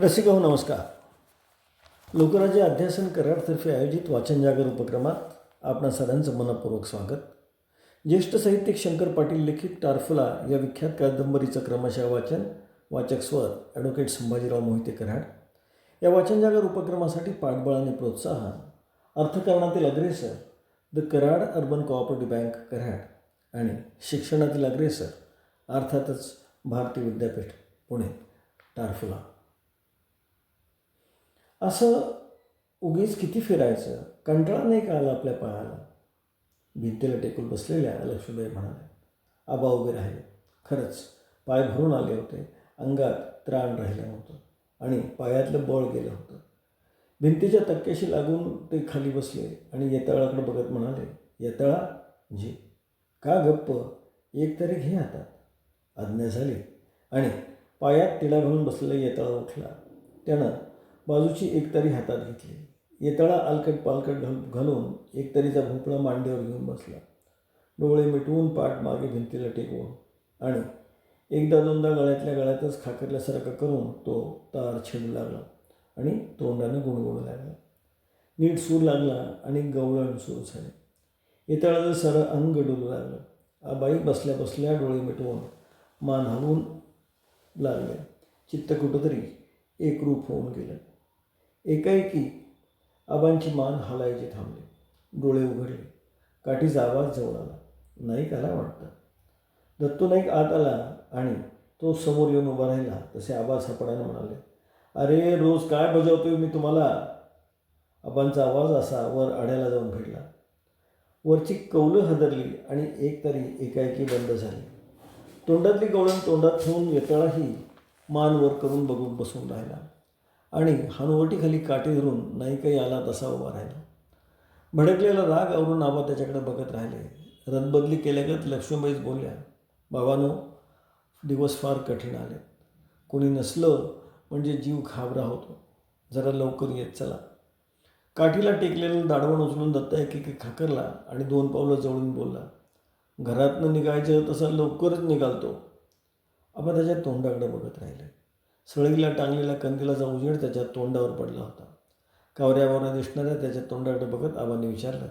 रसिक हो नमस्कार. लोकराज्य अध्यासन करारतर्फे आयोजित वाचन जागर उपक्रमात आपणा सगळ्यांचं मनपूर्वक स्वागत. ज्येष्ठ साहित्यिक शंकर पाटील लिखित टारफुला या विख्यात कादंबरीचं क्रमशः वाचन वाचक स्वर ॲडव्होकेट संभाजीराव मोहिते कराड. या वाचन जागर उपक्रमासाठी पाठबळाने प्रोत्साहन अर्थकारणातील अग्रेसर the Karad urban cooperative bank Karad आणि शिक्षणातील अग्रेसर अर्थातच भारतीय विद्यापीठ पुणे टारफुला. असं उगीच किती फिरायचं? कंटाळा नाही कळाला आपल्या पायाला. भिंतीला टेकून बसलेल्या लक्ष्मीबाई म्हणाल्या आबा उभे राहिले. खरंच पाय भरून आले होते. अंगात त्राण राहिलं नव्हतं आणि पायातलं बळ गेलं होतं. भिंतीच्या तक्क्याशी लागून ते खाली बसले आणि येताळाकडे बघत म्हणाले येताळा जी का गप्प? एक तरी घे हातात. आज्ञा झाली आणि पायात तिडा घालून बसलेला येताळा उठला. त्यानं बाजूची एकतरी हातात घेतली. येताळा अलकट पालकट घाल घालून एकतरीचा भोपळा मांडीवर घेऊन बसला. डोळे मिटवून पाठ मागे भिंतीला टेकवून आणि एकदा दोनदा गळ्यातल्या गळ्यातच खाकरल्यासारखं करून तो तार छेडू लागला आणि तोंडानं गुणगुणू लागला. नीट सूर लागला आणि गवळण सुरू झाली. येताळाचं सरळ अंग डोलू लागलं. आबाई बसल्या बसल्या डोळे मिटवून मान हलवून लागले. चित्त कुठंतरी एकरूप होऊन गेलं. एकाएकी आबांची मान हलायची थांबली. डोळे उघडले. काठीचा आवाज जवळ आला. नाईक आला वाटतं. दत्तू नाईक आत आला आणि तो समोर येऊन उभा राहिला. तसे आबा सापडाने म्हणाले अरे रोज काय बजावतोय मी तुम्हाला? आबांचा आवाज असा वर आड्याला जाऊन भिडला. वरची कौलं हदरली आणि एक तरी एकाएकी बंद झाली. तोंडातली गवळण तोंडात ठेवून येताळाही मान वर करून बघून बसून राहिला. आणि हनुवटीखाली काठी धरून नाही काही आला तसा उभा राहिला. भडकलेला राग आवरून आबा त्याच्याकडे बघत राहिले. रदबदली केल्यागत लक्ष्मीबाईच बोलल्या बाबानो दिवस फार कठीण आले कोणी नसलं म्हणजे जीव घाबरा होतो. जरा लवकर येत चला. काठीला टेकलेलं दाडवण उचलून दत्ता एकेकी खाकरला आणि दोन पावलं जवळून बोलला घरातनं निघायचं तसं लवकरच निघालतो. आपण त्याच्या तोंडाकडे बघत राहिले. सळगीला टांगलेल्या कंदिलाचा उजेड त्याच्या तोंडावर पडला होता. कावऱ्यावर दिसणाऱ्या त्याच्या तोंडाकडे बघत आबांनी विचारलं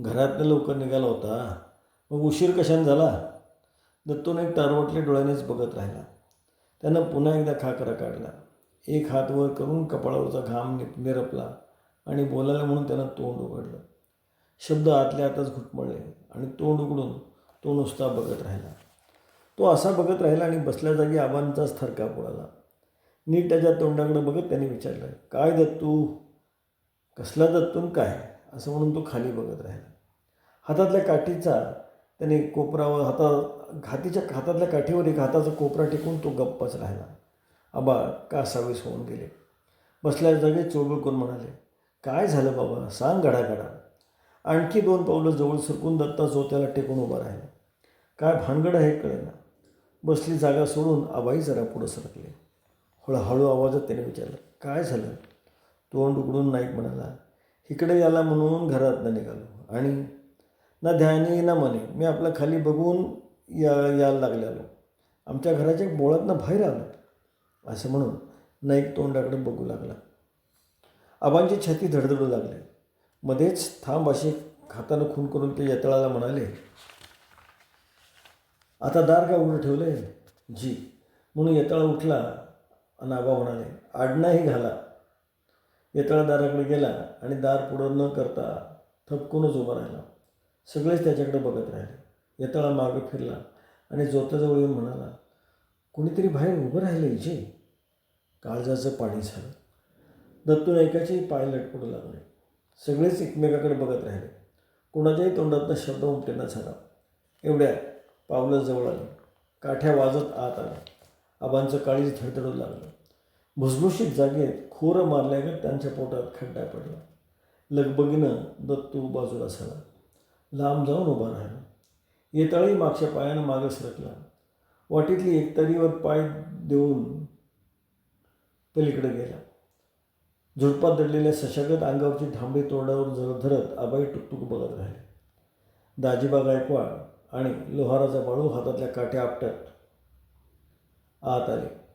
घरातनं लवकर निघाला होता? मग उशीर कशाने झाला? दत्तून एक तारवटल्या डोळ्यानेच बघत राहिला. त्यानं पुन्हा एकदा खाकरा काढला. एक हात वर करून कपाळावरचा घाम निप निरपला आणि बोलायला म्हणून त्यानं तोंड उघडलं. शब्द आतल्या आतच घुटमळले आणि तोंड उघडून तो नुसता बघत राहिला. तो असा बघत राहिला आणि बसल्या जागी आबांचाच थरका उडाला. नीट त्याच्या तोंडाकडे बघत त्याने विचारलं काय दत्तू कसला दत्तून काय? असं म्हणून तो खाली बघत राहिला. हातातल्या काठीचा त्याने कोपरावर हाता हातीच्या हातातल्या काठीवर एक हाताचा कोपरा टेकून तो गप्पच राहिला. आबा कासावीस होऊन गेले? बसल्या जागे चोळबळ करून म्हणाले काय झालं बाबा? सांग घडाघडा. आणखी दोन पावलं जवळ सरकून दत्ता जो त्याला टेकून उभा राहिला. काय भानगड आहे कळेना. बसली जागा सोडून आबाई जरा पुढं सरकले. हळूहळू आवाजात त्याने विचारलं. काय झालं? तोंड उघडून नाईक म्हणाला. इकडे याला म्हणून घरातनं निघालो. आणि ना ध्यानी ना मने. मी आपला खाली बघून या यायला लागलेलो. आमच्या घराच्या बोळातनं बाहेर आलो. असं म्हणून नाईक तोंडाकडे बघू लागला. आबांची छाती धडधडू लागली. मध्येच थांब असे हातानं खून करून ते यतळाला म्हणाले आता दार का उघडं ठेवलं आहे जी. म्हणून येताळा उठला. नागा म्हणाले आडनाही घाला. येतळा दाराकडे गेला आणि दार पुढं न करता थपकूनच उभा राहिला. सगळेच त्याच्याकडे बघत राहिले. येताळा मागं फिरला आणि जोताजवळ येऊन म्हणाला कुणीतरी बाहेर उभं राहिलं इचे काळजाचं पाणी झालं. दत्तू नायकाचे पाय लटपडू लागले. सगळेच एकमेकाकडे बघत राहिले. कोणाच्याही तोंडातनं शब्द उमटेना झाला. एवढ्या. पावलं जवळ आली. काठ्या वाजत आत आला आबांचं काळीच धडधडू लागलं. भुसभुशीत जागेत खोरं मारल्यागत त्यांच्या पोटात खड्डा पडला. लगबगीनं दत्तू बाजूला झाला लांब जाऊन उभा राहिला. येताळी मागच्या पायानं मागं सरकला. वाटीतली एकतरीवर पाय देऊन पलीकडे गेला. झुडपात दडलेल्या सशागत अंगावरची थांबे तोंडावर जर धरत आबाई टुकटुक बघत राहिले. दाजीबा गायकवाड आणि लोहाराचा बाळू हातातल्या काठ्या आपटत आत आले.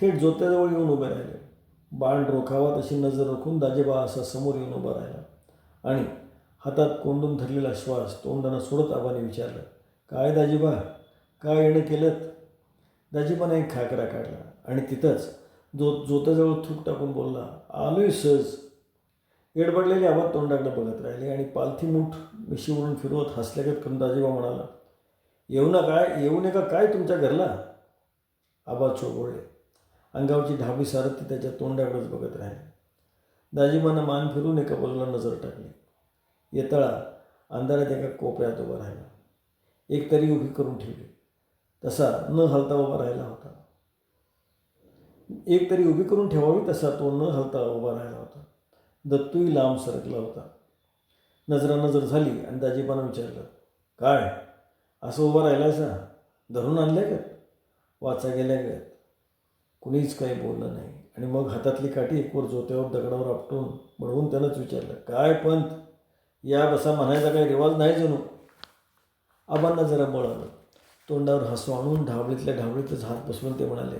थेट जोत्याजवळ येऊन उभे राहिले. बाण रोखावा तशी नजर रोखून दाजेबा असा समोर येऊन उभा राहिला. आणि हातात कोंडून धरलेला श्वास तोंडानं सोडत आबाने विचारलं काय दाजीबा? काय येणं केलं दाजीबाने एक खाकरा काढला आणि तिथंच जो जोताजवळ थूक टाकून बोलला आलोय सहज. एडबडलेले आवाज तोंडाकडे बघत राहिले आणि पालथी मूठ मिशीवरून फिरवत हसल्यागत करून दाजीबा म्हणाला येऊ ना काय येऊ नका काय तुमच्या घरला? आबा चोगोळले अंगावरची ढाबी सारत ती त्याच्या तोंडाकडेच बघत राहिली. दाजीबानं मान फिरून एका बाजूला नजर टाकली. येतळा अंधारात एका कोपऱ्यात उभा राहिला. एक तरी उभी करून ठेवली. तसा न हलता उभा राहिला होता. एक तरी उभी करून ठेवावी तसा तो न हलता उभा राहिला होता. दत्तूही लांब सरकला होता. नजरानजर झाली आणि दाजीबानं विचारलं काय? असं उभं राहिलायसा? धरून आणलं का? वाचा गेल्या गेल्यात कुणीच काही बोललं नाही. आणि मग हातातली काठी एकवर जोत्यावर दगडावर आपटून म्हणून त्यानंच विचारलं काय पंत? या बसा म्हणायचा काही रिवाज नाही जणू. आबांना जरा बळ आलं. तोंडावर हसू आणून ढाबळीतल्या ढाबळीतच हात बसवून ते म्हणाले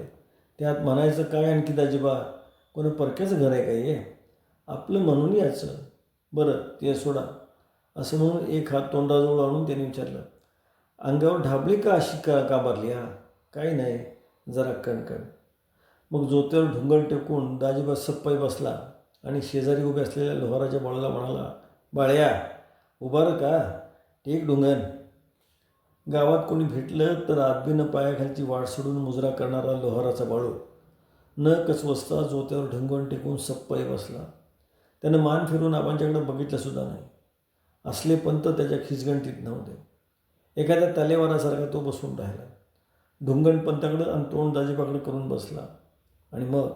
त्यात म्हणायचं काय आणखी दाजीबा? कोणी परक्याचं घर आहे काय हे? आपलं म्हणून याचं बरं ते सोडा. असं म्हणून एक हात तोंडाजवळ आणून त्याने विचारलं अंगावर ढाबळी का अशी का का भरली हा? काही नाही जरा कणकण. मग जोत्यावर ढुंगण टेकून दाजीबा सप्पाई बसला आणि शेजारी उभे असलेल्या लोहाराच्या बाळाला म्हणाला बाळ्या उभार का? टेक ढुंगण. गावात कोणी भेटलं तर आदबीनं पायाखालची वाट सोडून मुजरा करणारा लोहाराचा बाळू. न कचवसता जोत्यावर ढुंगण टेकून सप्पाई बसला. त्यानं मान फिरून आबांच्याकडे बघितलंसुद्धा नाही. असले पंत त्याच्या खिचगणतीत नव्हते. एखाद्या तलेवारासारखा तो बसून राहिला. ढुंगण पंताकडं आणि तोंड दाजीबाकडे करून बसला. आणि मग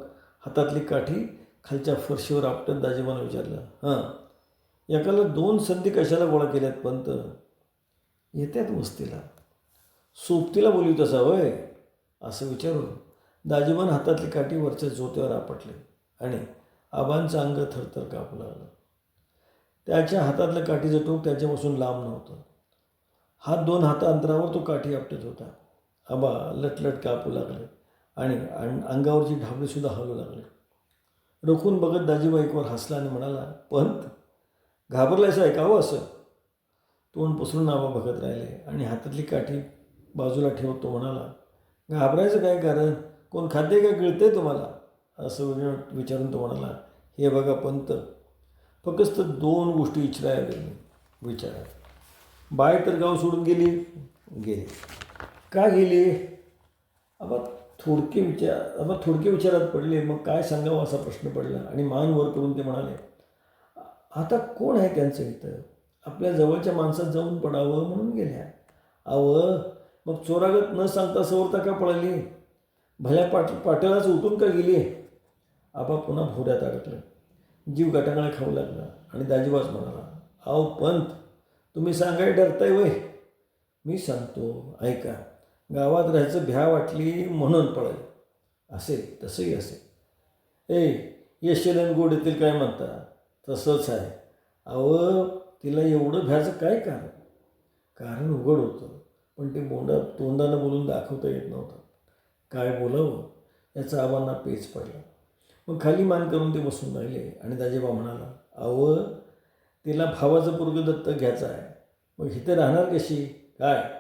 हातातली काठी खालच्या फरशीवर आपटत दाजीबानं विचारलं हां एकाला दोन संधी कशाला गोळा केल्यात पंत? येत्यात वस्तीला. सोबतीला बोलू तसा होय? असं विचारून दाजीबान हातातली काठी वरच्या जोत्यावर आपटले आणि आबांचं अंग थरथर कापू लागलं. त्याच्या हातातलं काठीचं टोक त्याच्यापासून लांब नव्हतं. हात दोन हाता अंतरावर तो काठी आपटत होता. आबा लटलट कापू लागले. आणि अं- अंगावरची ढाबळीसुद्धा हलू लागले. रोखून बघत दाजीबाईकवर हसला आणि म्हणाला पंत घाबरलायचं ऐकावं असं तोंड पसरून आबा बघत राहिले आणि हातातली काठी बाजूला ठेवत तो म्हणाला घाबरायचं काय कारण? कोण खाते का गिळते तुम्हाला? असं विचारून तो म्हणाला हे बघा पंत फक्त दोन गोष्टी विचारायला गेली विचारा बाय तर गाव सोडून गेली? गेली. का गेली? आबा थोडके विचार मग थोडके विचारात पडले मग काय सांगावं असा प्रश्न पडला आणि मान वर करून ते म्हणाले आता कोण आहे त्यांचं इथं? आपल्या जवळच्या माणसात जाऊन पडावं म्हणून गेल्या. अव मग चोरागत न सांगता सवरता का पळाली? भल्या पाट पाटलाच उठून का गेली? आबा पुन्हा भोऱ्यात अडकलं. जीव गटांगळा खाऊ लागला आणि दाजीबाज म्हणाला अहो पंत तुम्ही सांगाय डरताय वय. मी सांगतो ऐका. गावात राहायचं भ्या वाटली म्हणून पळाली. असेल तसंही असेल ए यशलन गोड येतील काय म्हणता? तसंच आहे. अहो तिला एवढं भ्याचं काय कारण? कारण उघड होतं. पण ते बोंडा तोंडानं बोलून दाखवता येत नव्हतं. काय बोलावं? याचा आबांना पेच पडला. मग खाली मान करून ते बसून राहिले आणि दाजेबा म्हणाला अहो तिला भावाचं पूर्ग दत्तक घ्यायचं आहे. मग इथे राहणार कशी? काय?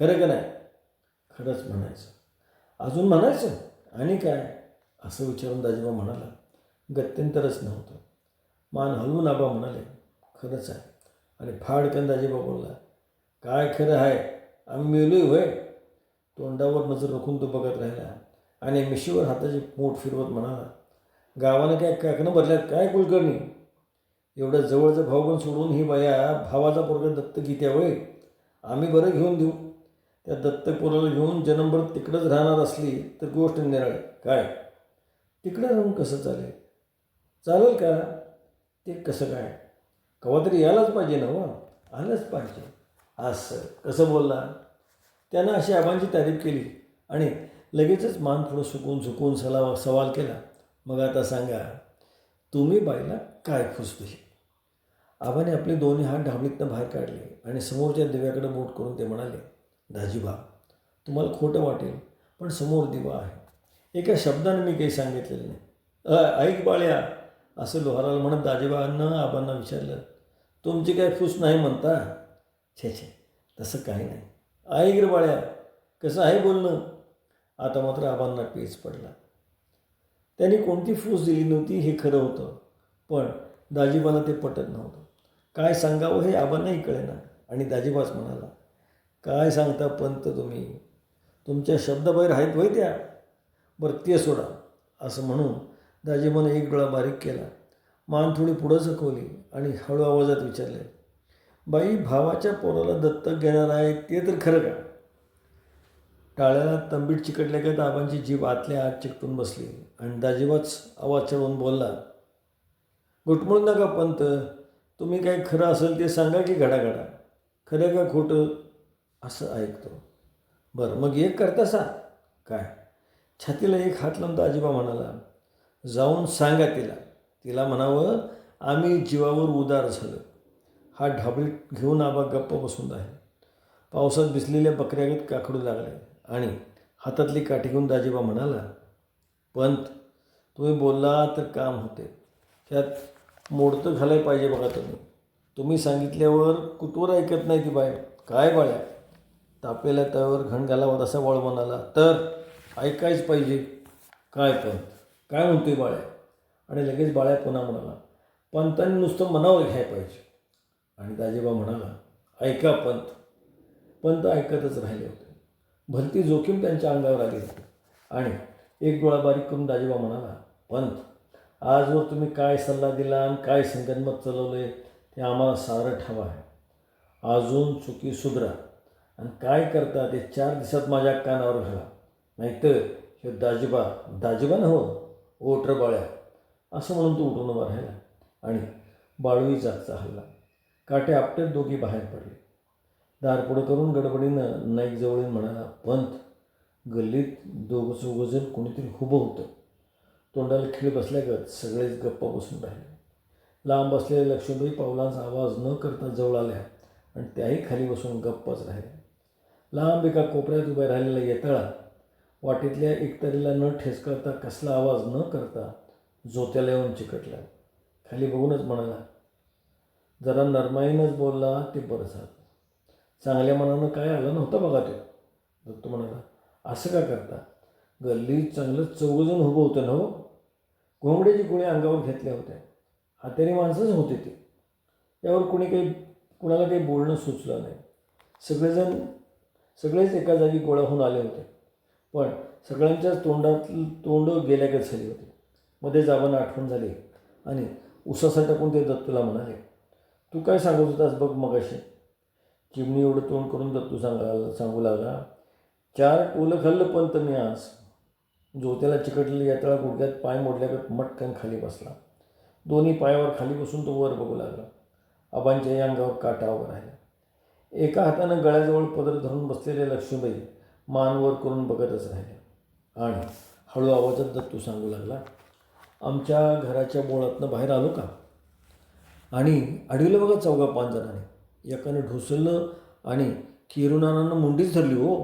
खरं का नाही? खरंच म्हणायचं. अजून म्हणायचं? आणि काय? असं विचारून दाजीबा म्हणाला गत्यंतरच नव्हतं. मान हलवून आबा म्हणाले खरंच आहे. आणि फाडकन दाजीबा बोलला काय खरं आहे? आम्ही मेलोय होय तोंडावर नजर रोखून तो बघत राहिला आणि मिशीवर हाताची मोठ फिरवत म्हणाला गावानं काय काकणं भरल्यात काय कुलकर्णी? एवढं जवळचं भाऊ पण सोडून ही बाया भावाचा पोरगा दत्त घेत्या होय आम्ही बरं घेऊन देऊ. त्या दत्तपुराला घेऊन जन्मभर तिकडंच राहणार असली तर गोष्ट निराळी. काय? तिकडं राहून कसं चालेल? चालेल का? ते कसं काय? कवा तरी यायलाच पाहिजे ना हो? आलंच पाहिजे. असं कसं बोलला? त्यानं अशी आबांची तारीफ केली आणि लगेचच मान थोडं सुकून सुकून सला सवाल केला. मग आता सांगा तुम्ही बाईला काय खुश दिली आबाने आपले दोन्ही हात ढाबळीतनं बाहेर काढले आणि समोरच्या दिव्याकडे बोट करून ते म्हणाले दाजीबा तुम्हाला खोटं वाटेल पण समोर दिवा आहे. एका शब्दाने मी काही सांगितलेलं नाही. अ ऐक बाळ्या असं लोहाराला म्हणत दाजीबानं आबांना विचारलं तुमची काय फूस नाही म्हणता? छे छे तसं काही नाही. ऐक रे बाळ्या कसं आहे बोलणं? आता मात्र आबांना पेच पडला. त्यांनी कोणती फूस दिली नव्हती हे खरं होतं पण दाजीबाला ते पटत नव्हतं. काय सांगावं हे आबांनाही कळेना. आणि दाजीबाच म्हणाला काय सांगता पंत तुम्ही? तुमच्या शब्दाबाहेर आहेत वय त्या. बरं ते सोडा असं म्हणून दाजीबानं एक डोळा बारीक केला. मान थोडी पुढं झकवली आणि हळू आवाजात विचारले बाई भावाच्या पोराला दत्तक घेणार आहे ते तर खरं का? टाळ्याला तंबीट चिकटल्या का आबांची जीभ आतल्या आत चिकटून बसली आणि दाजीबाच आवाज चढवून बोलला घुटमळू नका पंत तुम्ही काय खरं असेल ते सांगा की घडाघडा. खरं का खोटं? असं ऐकतो. बरं मग एक करता सा काय? छातीला एक हात लावून दाजीबा म्हणाला जाऊन सांगा तिला. तिला म्हणावं आम्ही जीवावर उदार झालो. हा ढाबळीत घेऊन आबा गप्प बसून आहे पावसात भिजलेल्या बकऱ्यागत काकडू लागले आणि हातातली काठी घेऊन दाजीबा म्हणाला पंत तुम्ही बोलला तर काम होते. त्यात मोडतं घालाय पाहिजे बघा तुम्ही. तुम्ही सांगितल्यावर कुठवर ऐकत नाही ती बाय काय बाळ्या? तापलेल्या तव्यावर घण घालावं असा वळ म्हणाला. तर ऐकायच पाहिजे. काय पण. काय म्हणतोय बाळ्या? आणि लगेच बाळ्या पुन्हा म्हणाला. पंतांनी नुसतं मनावर घ्याय पाहिजे. आणि दाजीबा म्हणाला ऐका पंत. पंत ऐकतच राहिले होते. भलती जोखीम त्यांच्या अंगावर आली होती. आणि एक डोळा बारीक करून दाजीबा म्हणाला पंत आजवर तुम्ही काय सल्ला दिला आणि काय संगनमत चलवले ते आम्हाला सारं ठावा आहे. अजून चुकी सुधरा. आणि काय करता ते चार दिवसात माझ्या कानावर घाला. नाहीतर हे दाजीबा दाजीबा न हो ओटर बाळ्या असं म्हणून तो उठून उभा राहिला आणि बाळूही जागचा हल्ला. काटे आपटेत दोघी बाहेर पडले. दार पुढं करून गडबडीनं नाईक जवळीन म्हणाला पंत गल्लीत दोघं चौघंजण कोणीतरी हुबं होतं. तोंडाला खिळ बसल्यागत सगळेच गप्पा बसून राहिले. लांब असलेल्या लक्ष्मीबाई पावलांचा आवाज न करता जवळ आल्या आणि त्याही खाली बसून गप्पच राहिल्या. लांब एका कोपऱ्यात उभ्या राहिलेला येतळा वाटेतल्या एकतरीला न ठेसकळता कसला आवाज न करता जोत्याला येऊन चिकटला. खाली बघूनच म्हणाला जरा नरमाईनंच बोलला ते बरं झालं. चांगल्या मनानं काय आलं नव्हतं बघा ते. दत्त म्हणाला असं का करता? गल्ली चांगलं चौघजण उभं होतं ना हो? घोंगड्याची गोळी अंगावर घेतल्या होत्या. हाताने माणसंच होते ते. यावर कोणी काही कुणाला काही बोलणं सुचलं नाही. सगळेजण सगळेच एका जागी गोळा होऊन आले होते. पण सगळ्यांच्याच तोंडात तोंड गेल्यागत झाली होती. मध्ये जावांना आठवण झाली. आणि उसासा टाकून ते दत्तूला म्हणाले तू काय सांगत होतास बघ मगाशी? चिमणी एवढं तोंड करून दत्तू सांगायला सांगू लागला चार टोलं खाल्लं पण तर मी आज. जोत्याला चिकटलेली यात्रा गुडघ्यात पाय मोडल्यागत मटकन खाली बसला. दोन्ही पायावर खाली बसून तो वर बघू लागला. आबांच्याही अंगावर काटा उभा राहिला. एका हातानं गळ्याजवळ पदर धरून बसलेल्या लक्ष्मीबाई मान वर करून बघतच राहिल्या आणि हळू आवाजात दत्तू सांगू लागला आमच्या घराच्या बोळातनं बाहेर आलो का? आणि अडविलं बघा चौघा पाच जणांनी एकानं ढोसललं आणि किरुनानानं मुंडीच धरली हो.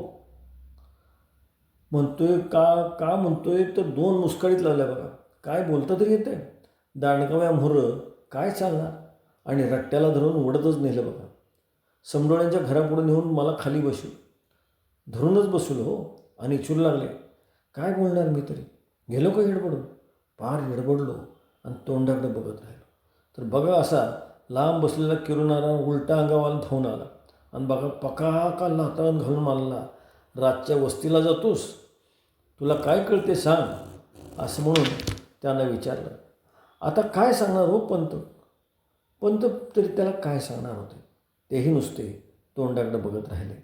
म्हणतोय का का म्हणतोय तर दोन मुस्काळीत लावल्या बघा. काय बोलता तरी येते दांडगाव्या मोहरं काय चालणार? आणि रट्ट्याला धरून उडतच नेलं बघा. समडोळ्यांच्या घरापुढे नेऊन मला खाली बसू. धरूनच बसलो हो. आणि चूल लागले. काय बोलणार मी तरी? गेलो का हिडबडून पार हिडबडलो आणि तोंडाकडे बघत राहिलो. तर बघा असा लांब बसलेला किरुणारा उलटा अंगावाला धावून आला. आणि बघा पकाका लाताळून घालून मानला रातच्या वस्तीला जातोस? तुला काय कळते सांग? असं म्हणून त्यानं विचारलं. आता काय सांगणार हो पंत? पंत तरी त्याला काय सांगणार होते? तेही नुसते तोंडाकडं बघत राहिले.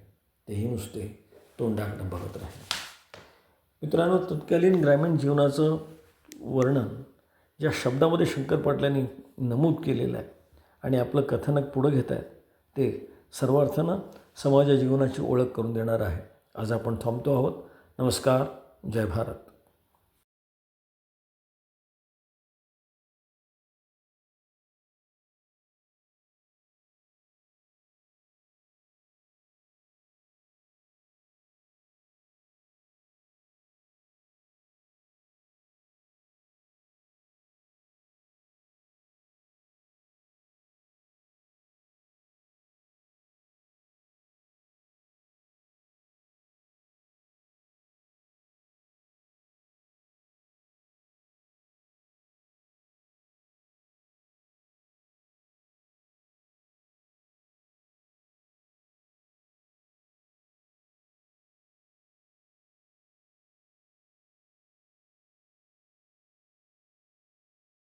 तेही नुसते तोंडाकडं बघत राहिले. मित्रांनो तत्कालीन ग्रामीण जीवनाचं वर्णन ज्या शब्दामध्ये शंकर पाटलांनी नमूद केलेलं आहे आणि आपलं कथानक पुढं घेत आहेत ते सर्वार्थानं समाजा जीवनाची ओळख करून देणार आहे. आज आपण थांबतो आहोत. नमस्कार. जय भारत.